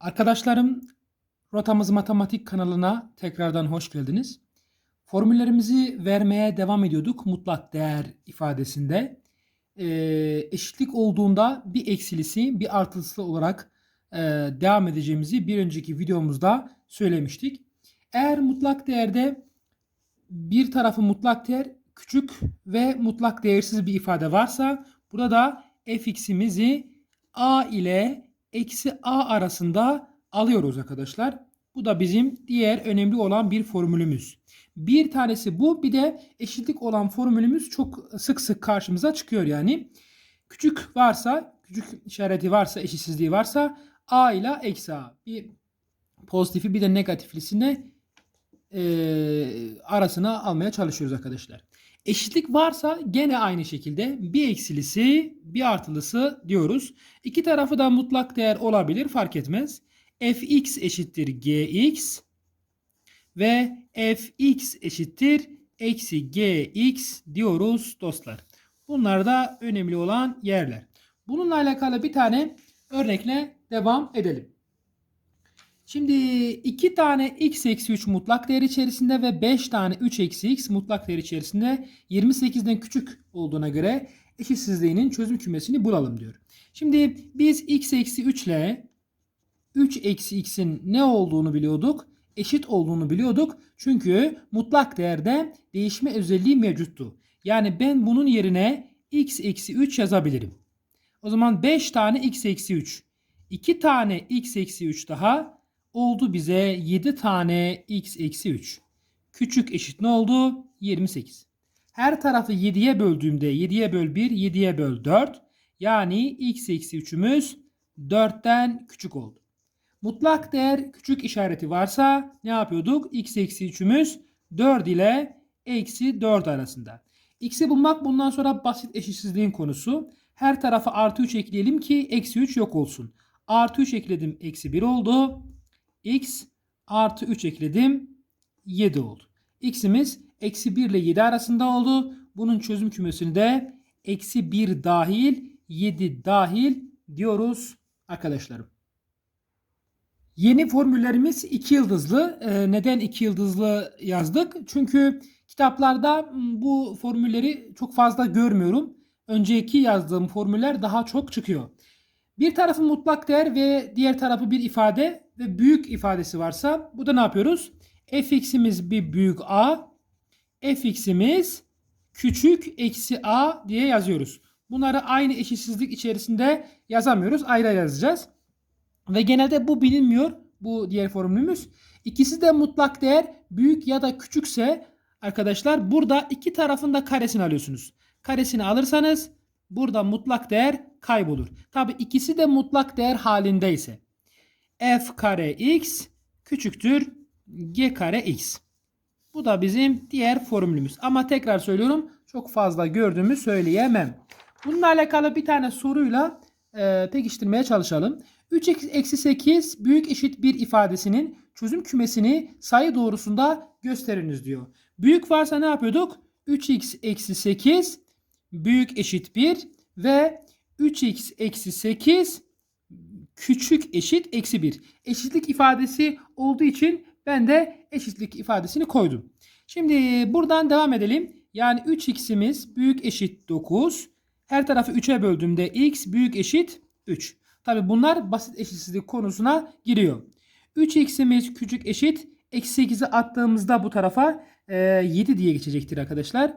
Arkadaşlarım, Rotamız Matematik kanalına tekrardan hoş geldiniz. Formüllerimizi vermeye devam ediyorduk mutlak değer ifadesinde. Ee, eşitlik olduğunda bir eksilisi bir artılısı olarak e, devam edeceğimizi bir önceki videomuzda söylemiştik. Eğer mutlak değerde bir tarafı mutlak değer küçük ve mutlak değersiz bir ifade varsa burada da fx'imizi a ile eksi a arasında alıyoruz arkadaşlar. Bu da bizim diğer önemli olan bir formülümüz. Bir tanesi bu bir de eşitlik olan formülümüz çok sık sık karşımıza çıkıyor yani. Küçük varsa, küçük işareti varsa, eşitsizliği varsa a ile eksi a. Bir pozitifi bir de negatiflisini e, arasına almaya çalışıyoruz arkadaşlar. Eşitlik varsa gene aynı şekilde bir eksilisi bir artılısı diyoruz. İki tarafı da mutlak değer olabilir fark etmez. fx eşittir gx ve fx eşittir eksi gx diyoruz dostlar. Bunlar da önemli olan yerler. Bununla alakalı bir tane örnekle devam edelim. Şimdi 2 tane x eksi 3 mutlak değer içerisinde ve 5 tane 3 eksi x mutlak değer içerisinde 28'den küçük olduğuna göre eşitsizliğinin çözüm kümesini bulalım diyor. Şimdi biz x eksi 3 ile 3 eksi x'in ne olduğunu biliyorduk? Eşit olduğunu biliyorduk. Çünkü mutlak değerde değişme özelliği mevcuttu. Yani ben bunun yerine x eksi 3 yazabilirim. O zaman 5 tane x eksi 3. 2 tane x eksi 3 daha oldu bize 7 tane x eksi 3. Küçük eşit ne oldu? 28. Her tarafı 7'ye böldüğümde 7'ye böl 1, 7'ye böl 4. Yani x eksi 3'ümüz 4'ten küçük oldu. Mutlak değer küçük işareti varsa ne yapıyorduk? x eksi 3'ümüz 4 ile eksi 4 arasında. X'i bulmak bundan sonra basit eşitsizliğin konusu. Her tarafa artı 3 ekleyelim ki eksi 3 yok olsun. Artı 3 ekledim eksi 1 oldu. X artı 3 ekledim 7 oldu. X'imiz eksi 1 ile 7 arasında oldu. Bunun çözüm kümesini de eksi 1 dahil 7 dahil diyoruz arkadaşlarım. Yeni formüllerimiz 2 yıldızlı. Ee, neden 2 yıldızlı yazdık? Çünkü kitaplarda bu formülleri çok fazla görmüyorum. Önceki yazdığım formüller daha çok çıkıyor. Bir tarafı mutlak değer ve diğer tarafı bir ifade ve büyük ifadesi varsa bu da ne yapıyoruz? fx'imiz bir büyük a, fx'imiz küçük eksi a diye yazıyoruz. Bunları aynı eşitsizlik içerisinde yazamıyoruz. Ayrı yazacağız. Ve genelde bu bilinmiyor. Bu diğer formülümüz. İkisi de mutlak değer büyük ya da küçükse arkadaşlar burada iki tarafın da karesini alıyorsunuz. Karesini alırsanız burada mutlak değer kaybolur. Tabi ikisi de mutlak değer halindeyse. F kare x küçüktür g kare x. Bu da bizim diğer formülümüz. Ama tekrar söylüyorum çok fazla gördüğümü söyleyemem. Bununla alakalı bir tane soruyla e, pekiştirmeye çalışalım. 3 eksi 8 büyük eşit bir ifadesinin çözüm kümesini sayı doğrusunda gösteriniz diyor. Büyük varsa ne yapıyorduk? 3x eksi 8 büyük eşit 1 ve 3x eksi 8 küçük eşit eksi 1. Eşitlik ifadesi olduğu için ben de eşitlik ifadesini koydum. Şimdi buradan devam edelim. Yani 3x'imiz büyük eşit 9. Her tarafı 3'e böldüğümde x büyük eşit 3. Tabi bunlar basit eşitsizlik konusuna giriyor. 3x'imiz küçük eşit. Eksi 8'i attığımızda bu tarafa e, 7 diye geçecektir arkadaşlar.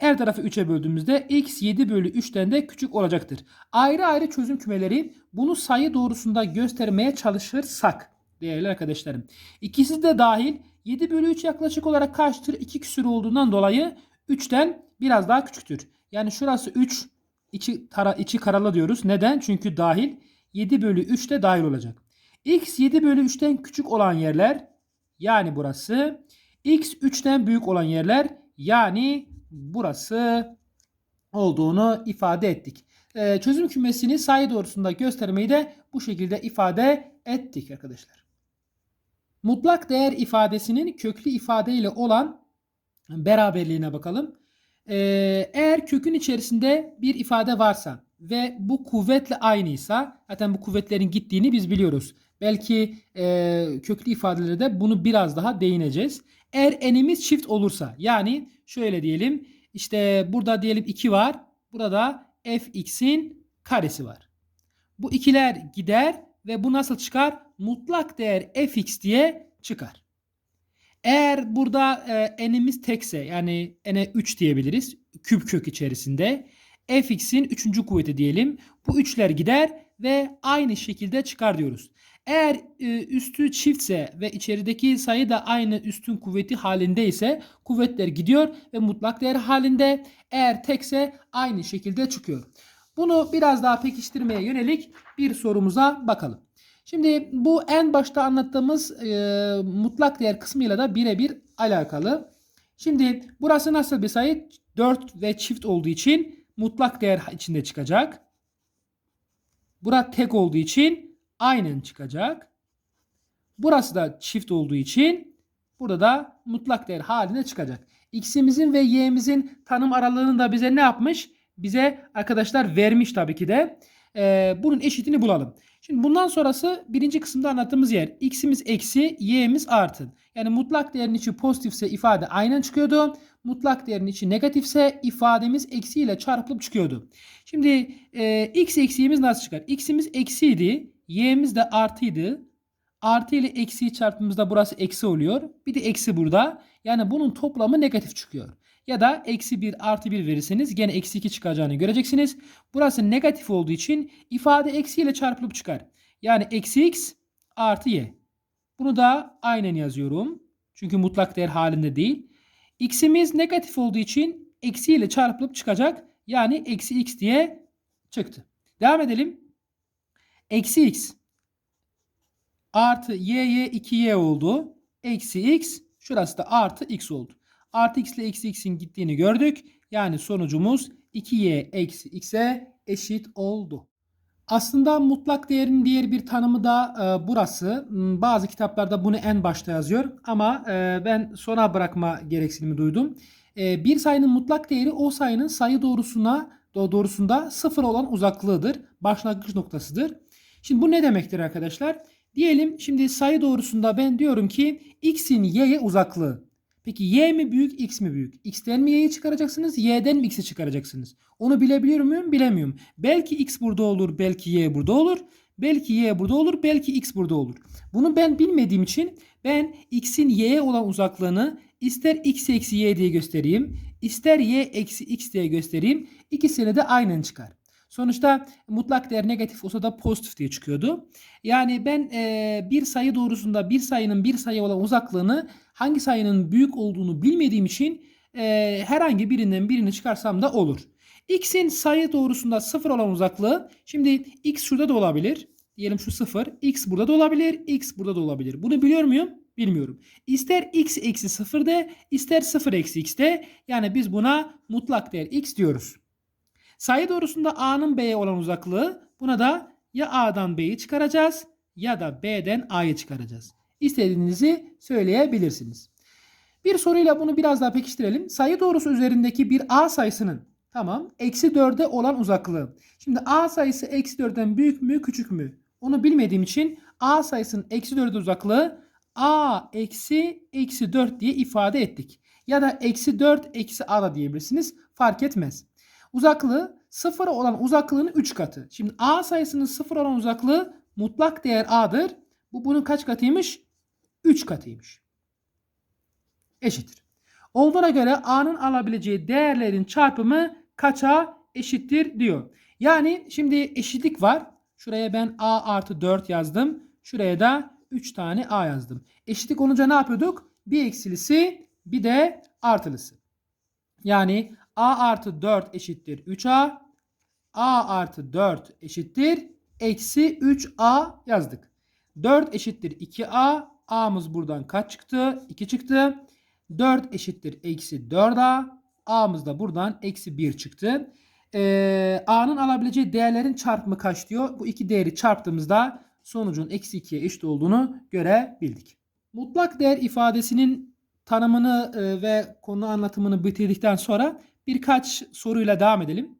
Her tarafı 3'e böldüğümüzde x 7 bölü 3'ten de küçük olacaktır. Ayrı ayrı çözüm kümeleri bunu sayı doğrusunda göstermeye çalışırsak değerli arkadaşlarım. İkisi de dahil 7 bölü 3 yaklaşık olarak kaçtır? 2 küsür olduğundan dolayı 3'ten biraz daha küçüktür. Yani şurası 3 içi, tara, içi karalı diyoruz. Neden? Çünkü dahil 7 bölü 3 de dahil olacak. x 7 bölü 3'ten küçük olan yerler yani burası x 3'ten büyük olan yerler yani burası olduğunu ifade ettik. Ee, çözüm kümesini sayı doğrusunda göstermeyi de bu şekilde ifade ettik arkadaşlar. Mutlak değer ifadesinin köklü ifade ile olan beraberliğine bakalım. Ee, eğer kökün içerisinde bir ifade varsa ve bu kuvvetle aynıysa zaten bu kuvvetlerin gittiğini biz biliyoruz. Belki e, köklü ifadelerde de bunu biraz daha değineceğiz. Eğer n'imiz çift olursa yani şöyle diyelim işte burada diyelim 2 var. Burada fx'in karesi var. Bu ikiler gider ve bu nasıl çıkar? Mutlak değer fx diye çıkar. Eğer burada e, n'imiz tekse yani n'e 3 diyebiliriz küp kök içerisinde. fx'in 3. kuvveti diyelim. Bu üçler gider ve aynı şekilde çıkar diyoruz. Eğer e, üstü çiftse ve içerideki sayı da aynı üstün kuvveti halindeyse kuvvetler gidiyor ve mutlak değer halinde. Eğer tekse aynı şekilde çıkıyor. Bunu biraz daha pekiştirmeye yönelik bir sorumuza bakalım. Şimdi bu en başta anlattığımız e, mutlak değer kısmıyla da birebir alakalı. Şimdi burası nasıl bir sayı? 4 ve çift olduğu için mutlak değer içinde çıkacak. Burası tek olduğu için aynen çıkacak. Burası da çift olduğu için burada da mutlak değer haline çıkacak. X'imizin ve Y'imizin tanım aralığını da bize ne yapmış? Bize arkadaşlar vermiş tabii ki de. Ee, bunun eşitini bulalım. Şimdi bundan sonrası birinci kısımda anlattığımız yer. X'imiz eksi, Y'imiz artı. Yani mutlak değerin içi pozitifse ifade aynen çıkıyordu. Mutlak değerin içi negatifse ifademiz eksiyle çarpılıp çıkıyordu. Şimdi e, x eksiğimiz nasıl çıkar? X'imiz eksiydi. Y'imiz de artıydı. Artı ile eksiyi çarptığımızda burası eksi oluyor. Bir de eksi burada. Yani bunun toplamı negatif çıkıyor. Ya da eksi 1 artı 1 verirseniz gene eksi 2 çıkacağını göreceksiniz. Burası negatif olduğu için ifade eksi ile çarpılıp çıkar. Yani eksi x artı y. Bunu da aynen yazıyorum. Çünkü mutlak değer halinde değil. X'imiz negatif olduğu için eksi ile çarpılıp çıkacak. Yani eksi x diye çıktı. Devam edelim. Eksi x artı y'ye 2y oldu. Eksi x şurası da artı x oldu. Artı x ile eksi x'in gittiğini gördük. Yani sonucumuz 2y eksi x'e eşit oldu. Aslında mutlak değerin diğer bir tanımı da e, burası. Hmm, Bazı kitaplarda bunu en başta yazıyor ama e, ben sona bırakma gereksinimi duydum. E, bir sayının mutlak değeri o sayının sayı doğrusuna doğrusunda sıfır olan uzaklığıdır. Başlangıç noktasıdır. Şimdi bu ne demektir arkadaşlar? Diyelim şimdi sayı doğrusunda ben diyorum ki x'in y'ye uzaklığı. Peki y mi büyük x mi büyük? X'ten mi y'yi çıkaracaksınız y'den mi x'i çıkaracaksınız? Onu bilebiliyor muyum? Bilemiyorum. Belki x burada olur belki y burada olur. Belki y burada olur belki x burada olur. Bunu ben bilmediğim için ben x'in y'ye olan uzaklığını ister x eksi y diye göstereyim. ister y eksi x diye göstereyim. İkisini de aynen çıkar. Sonuçta mutlak değer negatif olsa da pozitif diye çıkıyordu. Yani ben e, bir sayı doğrusunda bir sayının bir sayı olan uzaklığını hangi sayının büyük olduğunu bilmediğim için e, herhangi birinden birini çıkarsam da olur. X'in sayı doğrusunda sıfır olan uzaklığı şimdi X şurada da olabilir. Diyelim şu sıfır. X burada da olabilir. X burada da olabilir. Bunu biliyor muyum? Bilmiyorum. İster x eksi 0 de ister 0 eksi x de yani biz buna mutlak değer x diyoruz. Sayı doğrusunda A'nın B'ye olan uzaklığı buna da ya A'dan B'yi çıkaracağız ya da B'den A'yı çıkaracağız. İstediğinizi söyleyebilirsiniz. Bir soruyla bunu biraz daha pekiştirelim. Sayı doğrusu üzerindeki bir A sayısının tamam eksi 4'e olan uzaklığı. Şimdi A sayısı eksi 4'ten büyük mü küçük mü? Onu bilmediğim için A sayısının eksi 4'e uzaklığı A eksi eksi 4 diye ifade ettik. Ya da eksi 4 eksi A da diyebilirsiniz. Fark etmez. Uzaklığı 0 olan uzaklığının 3 katı. Şimdi A sayısının 0 olan uzaklığı mutlak değer A'dır. Bu bunun kaç katıymış? 3 katıymış. Eşittir. Olduğuna göre A'nın alabileceği değerlerin çarpımı kaça eşittir diyor. Yani şimdi eşitlik var. Şuraya ben A artı 4 yazdım. Şuraya da 3 tane A yazdım. Eşitlik olunca ne yapıyorduk? Bir eksilisi bir de artılısı. Yani A artı 4 eşittir 3A. A artı 4 eşittir eksi 3A yazdık. 4 eşittir 2A. A'mız buradan kaç çıktı? 2 çıktı. 4 eşittir eksi 4A. A'mız da buradan eksi 1 çıktı. Ee, A'nın alabileceği değerlerin çarpımı kaç diyor? Bu iki değeri çarptığımızda sonucun eksi 2'ye eşit olduğunu görebildik. Mutlak değer ifadesinin tanımını e, ve konu anlatımını bitirdikten sonra birkaç soruyla devam edelim.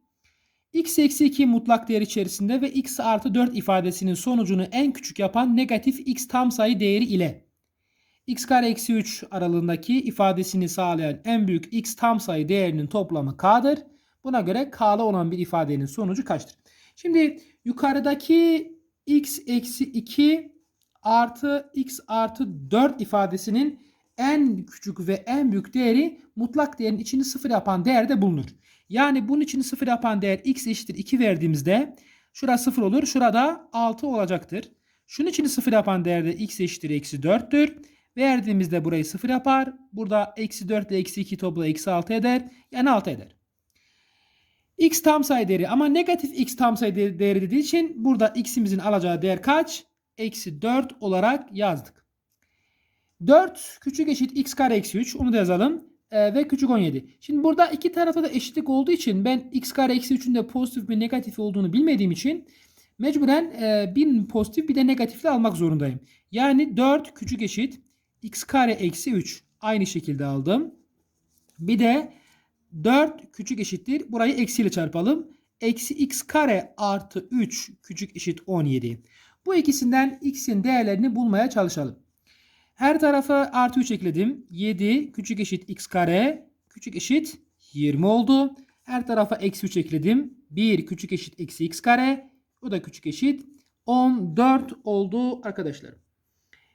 x eksi 2 mutlak değer içerisinde ve x artı 4 ifadesinin sonucunu en küçük yapan negatif x tam sayı değeri ile x kare eksi 3 aralığındaki ifadesini sağlayan en büyük x tam sayı değerinin toplamı k'dır. Buna göre k'lı olan bir ifadenin sonucu kaçtır? Şimdi yukarıdaki x eksi 2 artı x artı 4 ifadesinin en küçük ve en büyük değeri mutlak değerin içini sıfır yapan değerde bulunur. Yani bunun içini sıfır yapan değer x eşittir 2 verdiğimizde şurası sıfır olur. Şurada 6 olacaktır. Şunun içini sıfır yapan değerde x eşittir eksi 4'tür. Verdiğimizde burayı sıfır yapar. Burada eksi 4 ile eksi 2 topla eksi 6 eder. Yani 6 eder. x tam sayı değeri ama negatif x tam sayı değeri dediği için burada x'imizin alacağı değer kaç? Eksi 4 olarak yazdık. 4 küçük eşit x kare eksi 3 onu da yazalım. Ee, ve küçük 17. Şimdi burada iki tarafta da eşitlik olduğu için ben x kare eksi 3'ün de pozitif ve negatif olduğunu bilmediğim için mecburen e, bir pozitif bir de negatifli almak zorundayım. Yani 4 küçük eşit x kare eksi 3 aynı şekilde aldım. Bir de 4 küçük eşittir. Burayı eksiyle çarpalım. Eksi x kare artı 3 küçük eşit 17. Bu ikisinden x'in değerlerini bulmaya çalışalım. Her tarafa artı 3 ekledim. 7 küçük eşit x kare küçük eşit 20 oldu. Her tarafa eksi 3 ekledim. 1 küçük eşit eksi x kare. O da küçük eşit 14 oldu arkadaşlar.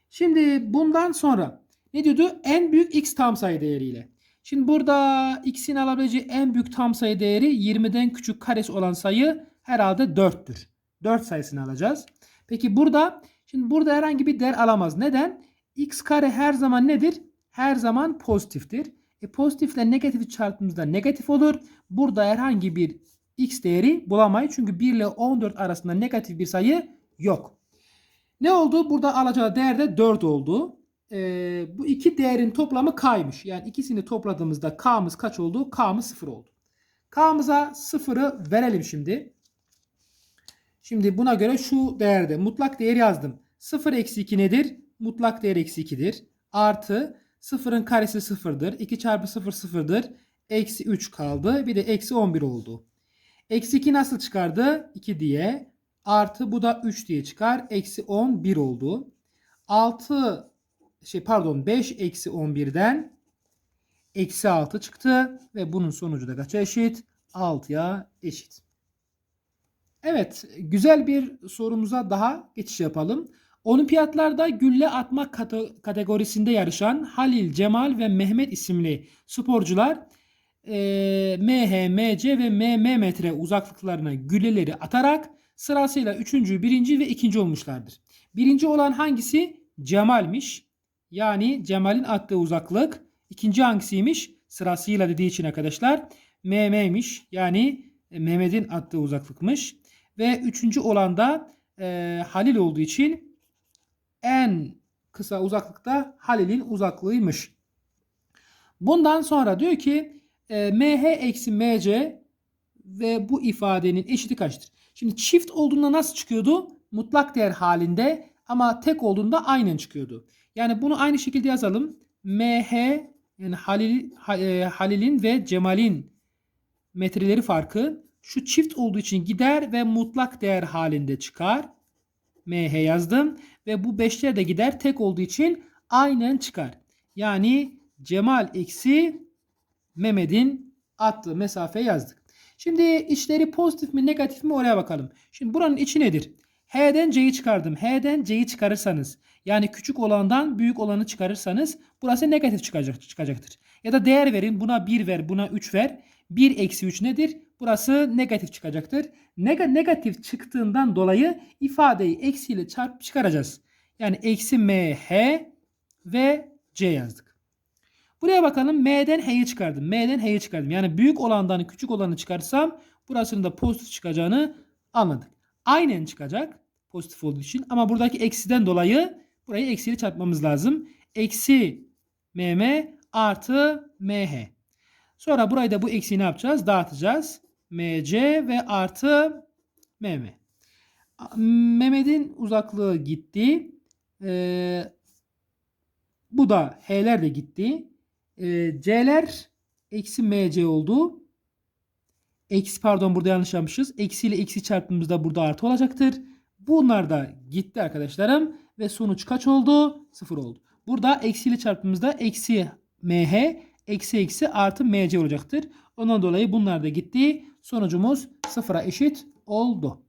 Şimdi bundan sonra ne diyordu? En büyük x tam sayı değeriyle. Şimdi burada x'in alabileceği en büyük tam sayı değeri 20'den küçük karesi olan sayı herhalde 4'tür. 4 sayısını alacağız. Peki burada şimdi burada herhangi bir değer alamaz. Neden? X kare her zaman nedir? Her zaman pozitiftir. E pozitifle negatifi çarptığımızda negatif olur. Burada herhangi bir x değeri bulamayız. Çünkü 1 ile 14 arasında negatif bir sayı yok. Ne oldu? Burada alacağı değer de 4 oldu. Ee, bu iki değerin toplamı k'ymış. Yani ikisini topladığımızda k'mız kaç oldu? K'mız 0 oldu. K'mıza 0'ı verelim şimdi. Şimdi buna göre şu değerde mutlak değer yazdım. 0 eksi 2 nedir? Mutlak değer eksi 2'dir. Artı 0'ın karesi 0'dır. 2 çarpı 0 0'dır. Eksi 3 kaldı. Bir de eksi 11 oldu. Eksi 2 nasıl çıkardı? 2 diye. Artı bu da 3 diye çıkar. Eksi 11 oldu. 6 şey pardon 5 eksi 11'den eksi 6 çıktı. Ve bunun sonucu da kaça eşit? 6'ya eşit. Evet güzel bir sorumuza daha geçiş yapalım. Olimpiyatlarda gülle atma kategorisinde yarışan Halil, Cemal ve Mehmet isimli sporcular e, MH, MC ve MM metre uzaklıklarına gülleleri atarak sırasıyla 3. 1. ve 2. olmuşlardır. Birinci olan hangisi? Cemal'miş. Yani Cemal'in attığı uzaklık. İkinci hangisiymiş? Sırasıyla dediği için arkadaşlar. MM'miş. Yani Mehmet'in attığı uzaklıkmış. Ve üçüncü olan da e, Halil olduğu için en kısa uzaklıkta Halil'in uzaklığıymış. Bundan sonra diyor ki e, MH eksi MC ve bu ifadenin eşiti kaçtır? Şimdi çift olduğunda nasıl çıkıyordu? Mutlak değer halinde ama tek olduğunda aynen çıkıyordu. Yani bunu aynı şekilde yazalım. MH yani Halil, e, Halil'in ve Cemal'in metreleri farkı şu çift olduğu için gider ve mutlak değer halinde çıkar. MH yazdım ve bu 5'ler de gider tek olduğu için aynen çıkar. Yani Cemal eksi Mehmet'in attığı mesafe yazdık. Şimdi içleri pozitif mi negatif mi oraya bakalım. Şimdi buranın içi nedir? H'den C'yi çıkardım. H'den C'yi çıkarırsanız yani küçük olandan büyük olanı çıkarırsanız burası negatif çıkacak, çıkacaktır. Ya da değer verin buna 1 ver buna 3 ver. 1 eksi 3 nedir? Burası negatif çıkacaktır. Neg negatif çıktığından dolayı ifadeyi eksiyle çarpıp çıkaracağız. Yani eksi MH ve C yazdık. Buraya bakalım M'den H'yi çıkardım. M'den H'yi çıkardım. Yani büyük olandan küçük olanı çıkarsam burasının da pozitif çıkacağını anladık. Aynen çıkacak pozitif olduğu için ama buradaki eksiden dolayı burayı eksiyle çarpmamız lazım. Eksi MM artı MH. Sonra burayı da bu eksiği ne yapacağız? Dağıtacağız. MC ve artı MM. Mehmet'in uzaklığı gitti. Ee, bu da H'ler de gitti. Ee, C'ler eksi MC oldu. Eksi pardon burada yanlış yapmışız. Eksi ile eksi çarptığımızda burada artı olacaktır. Bunlar da gitti arkadaşlarım. Ve sonuç kaç oldu? 0 oldu. Burada eksi ile çarptığımızda eksi mh eksi eksi artı mc olacaktır. Ondan dolayı bunlar da gitti. Sonucumuz sıfıra eşit oldu.